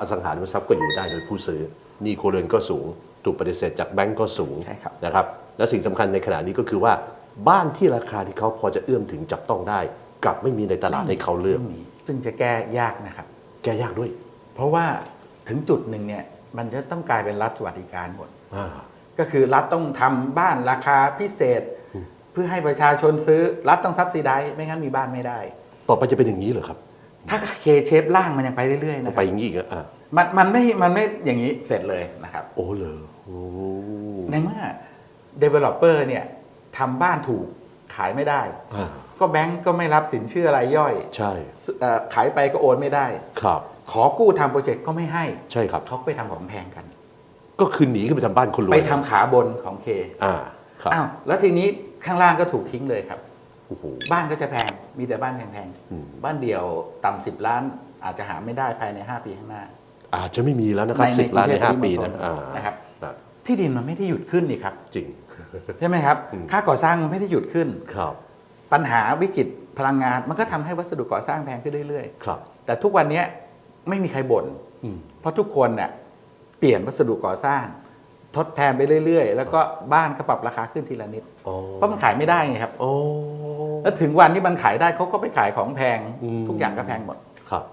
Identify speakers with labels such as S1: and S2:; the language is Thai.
S1: อสังหาริมทรัพย์ก็อยู่ได้โดยผู้ซื้อหนี้ครัวเรือนก็สูง ถูกปฏิเสธจากแบงก์ก็สูง
S2: ใช่ครับ
S1: นะครับ และสิ่งสำคัญในขณะนี้ก็คือว่าบ้านที่ราคาที่เขาพอจะเอื้อมถึงจับต้องได้ กลับไม่มีในตลาดให้เขาเลือก
S2: ไม่มีซึ่งจะแก้ยากนะครับ
S1: แก้ยากด้วย
S2: เพราะว่าถึงจุดหนึ่งเนี่ยมันจะต้องกลายเป็นรัฐสวัสดิการหมด
S1: อ่า
S2: ก็คือรัฐต้องทำบ้านราคาพิเศษเพื่อให้ประชาชนซื้อรัฐต้องซับซิได้ไม่งั้นมีบ้านไม่ได้
S1: ต่อไปจะเป็นอย่างนี้เหรอครับ
S2: ถ้าเคเชฟล่างมันยังไปเรื่อยๆนะค
S1: ไป
S2: รับ
S1: อย่างนี้อีกเหรออ่า
S2: มันมันไม่มันไม่อย่างนี้เสร็จเลยนะครับ
S1: โอ้เลยโอ้
S2: ในเมื่อ developer เนี่ยทำบ้านถูกขายไม่ได้
S1: อ่า
S2: ก็แบงก์ก็ไม่รับสินเชื่อรายย่อย
S1: ใช่
S2: เอ่อขายไปก็โอนไม่ได้
S1: ครับ
S2: ขอกู้ทำโปรเจกต์ก็ไม่ให้
S1: ใช่ครับ
S2: เขาก็ไปทำของแพงกัน
S1: ก็คือหนีขึ้นไปทำบ้านคนรวย
S2: ไปทำขาบนของเค
S1: อ่า ครับ
S2: อ้าว แล้วทีนี้ข้างล่างก็ถูกทิ้งเลยครับ
S1: โอ้โห
S2: บ้านก็จะแพง มีแต่บ้านแพง
S1: อืม
S2: ๆบ้านเดียวต่ำสิบล้าน อาจจะหาไม่ได้ภายใน 5 ปีข้างหน้า
S1: อาจจะไม่มีแล้วนะครับ
S2: ใน
S1: สิบล้านใน
S2: กรุงเทพ
S1: ห้า
S2: ปริมณฑล
S1: ปีนะอ่า
S2: นะครับ
S1: อ่า
S2: ที่ดินมันไม่ได้หยุดขึ้นนี่ครับ
S1: จริง
S2: ใช่ไหมครับ
S1: อืม
S2: ค่าก่อสร้างมันไม่ได้หยุดขึ้น
S1: ครับ
S2: ปัญหาวิกฤตพลังงานมันก็ทำให้วัสดุก่อสร้างแพงขึ้นเรื่อย
S1: ครับ
S2: ๆแต่ทุกวันนี้ไม่มีใครบ่น
S1: อืม
S2: เพราะทุกคนเนี่ยเปลี่ยนวัสดุก่อสร้าง ทดแทนไปเรื่อยๆ แล้วก็บ้านก็ปรับราคาขึ้นทีละนิด
S1: อ๋อ
S2: เพราะมันขายไม่ได้ไงครับ
S1: โอ้
S2: แล้วถึงวันที่มันขายได้เขาก็ไปขายของแพง
S1: อืม
S2: ทุกอย่างก็แพงหมด
S1: ครับ